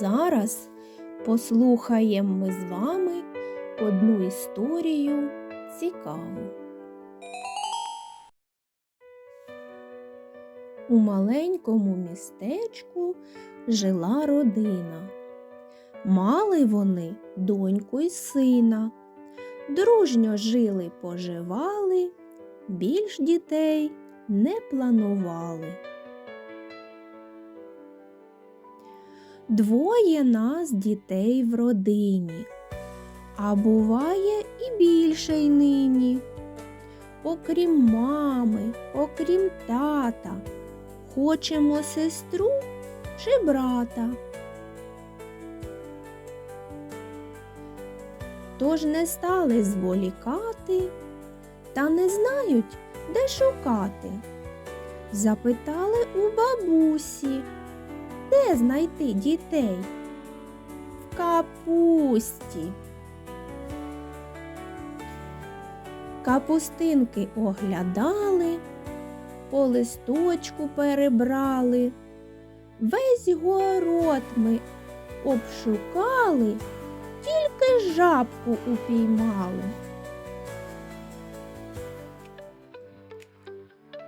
зараз послухаємо ми з вами одну історію цікаву. У маленькому містечку жила родина. Мали вони доньку й сина. Дружньо жили, поживали, більш дітей не планували. Двоє нас дітей в родині, а буває і більше й нині. Окрім мами, окрім тата, хочемо сестру чи брата. Тож не стали зволікати, та не знають, де шукати. Запитали у бабусі, знайти дітей? В капусті. Капустинки оглядали, по листочку перебрали, весь город ми обшукали, тільки жабку упіймали.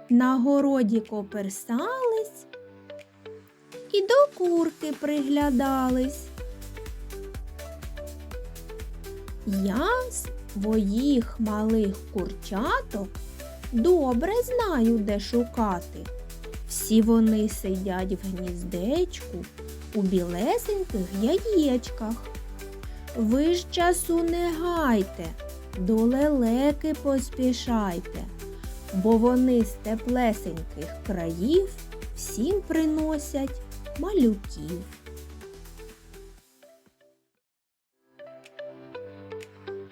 На городі коперсались до курки приглядались. Я своїх малих курчаток добре знаю, де шукати. Всі вони сидять в гніздечку у білесеньких яєчках. Ви ж часу не гайте, до лелеки поспішайте, бо вони з теплесеньких країв всім приносять малюків.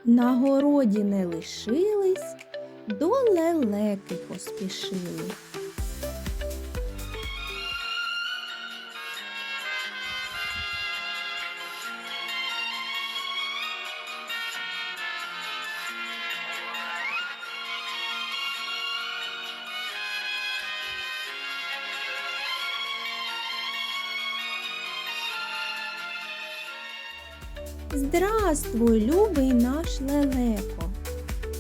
На городі не лишились, до лелеки поспішили. Здравствуй, любий наш лелеко.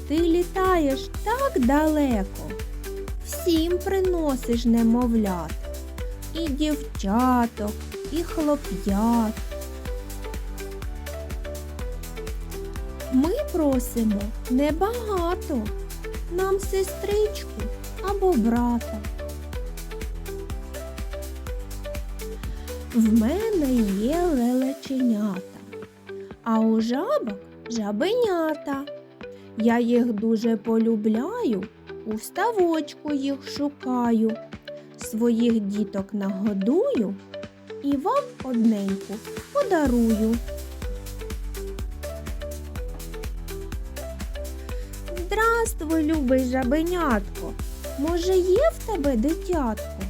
Ти літаєш так далеко, всім приносиш немовлят, і дівчаток, і хлоп'ят. Ми просимо небагато, нам сестричку або брата. В мене є лелеченята а у жабок жабенята. Я їх дуже полюбляю, у вставочку їх шукаю, своїх діток нагодую і вам одненьку подарую. Здравствуй, любий жабенятко. Може, є в тебе дитятко?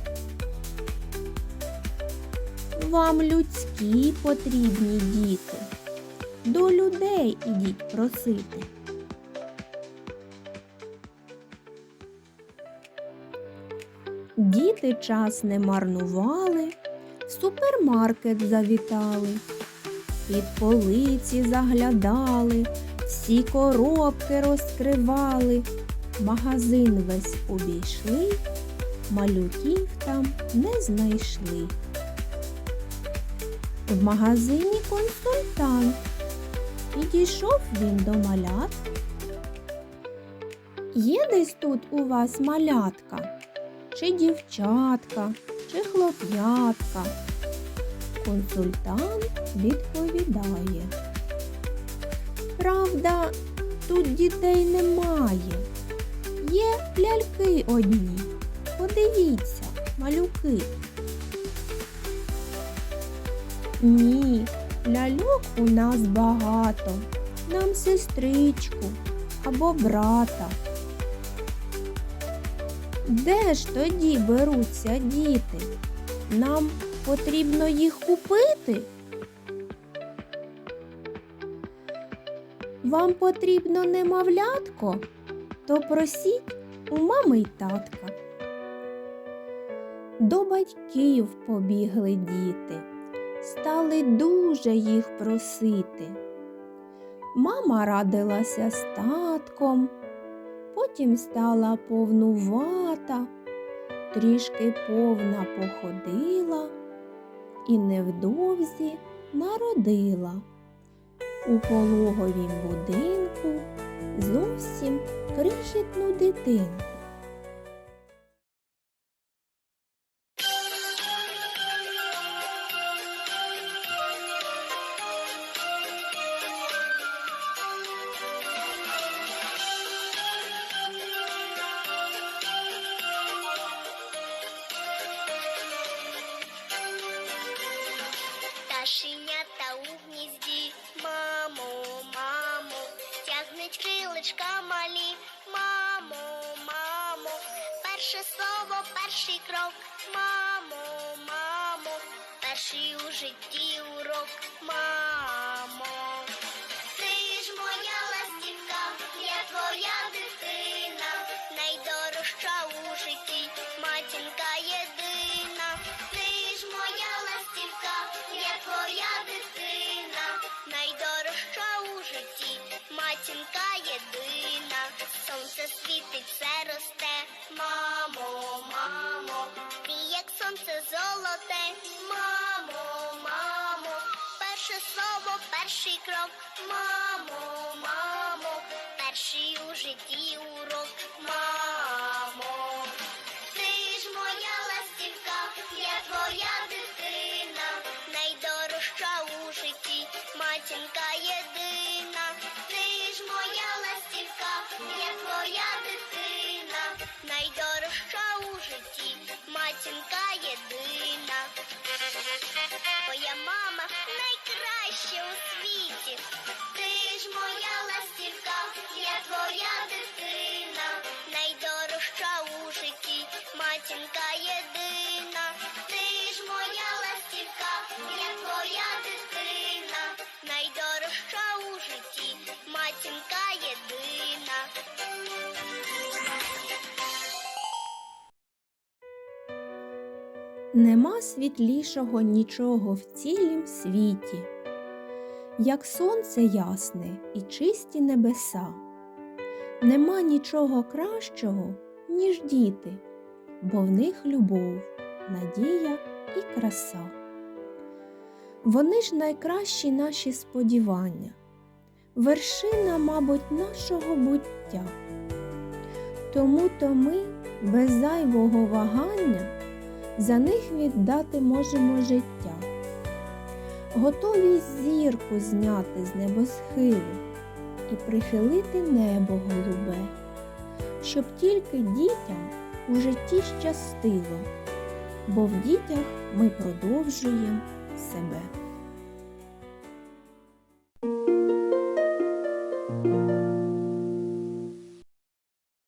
Вам людські потрібні діти до людей ідіть просити. Діти час не марнували, в супермаркет завітали, під полиці заглядали, всі коробки розкривали, магазин весь обійшли, малюків там не знайшли. В магазині консультант Підійшов він до малят. Є десь тут у вас малятка, чи дівчатка, чи хлоп'ятка? Консультант відповідає. Правда, тут дітей немає. Є ляльки одні. Подивіться, малюки. Ні, Ляльок у нас багато, нам сестричку або брата. Де ж тоді беруться діти? Нам потрібно їх купити? Вам потрібно немовлятко, то просіть у мами й татка. До батьків побігли діти стали дуже їх просити. Мама радилася з татком, потім стала повнувата, трішки повна походила і невдовзі народила. У пологовім будинку зовсім крихітну дитинку. Пташенята у гнізді, мамо, мамо, тягнуть крилечка малі, мамо, мамо, перше слово, перший крок, мамо, мамо, перший у житті урок, мамо. Слово, перший крок, мамо, мамо, перший у житті урок, мамо. Ти ж моя ластівка, я твоя дитина, найдорожча у житті, матінка єдина. Ти ж моя ластівка, я твоя дитина, найдорожча у житті, матінка єдина. Моя мама найкраща у світі. Ти ж моя ластівка, я твоя дитина, найдорожча у житті, матінка єдина. Ти ж моя ластівка, я твоя дитина, найдорожча у житті, матінка Нема світлішого нічого в цілім світі, як сонце ясне і чисті небеса. Нема нічого кращого, ніж діти, бо в них любов, надія і краса. Вони ж найкращі наші сподівання, вершина, мабуть, нашого буття. Тому то ми без зайвого вагання за них віддати можемо життя, готові зірку зняти з небосхилу і прихилити небо голубе, щоб тільки дітям у житті щастило, бо в дітях ми продовжуємо себе.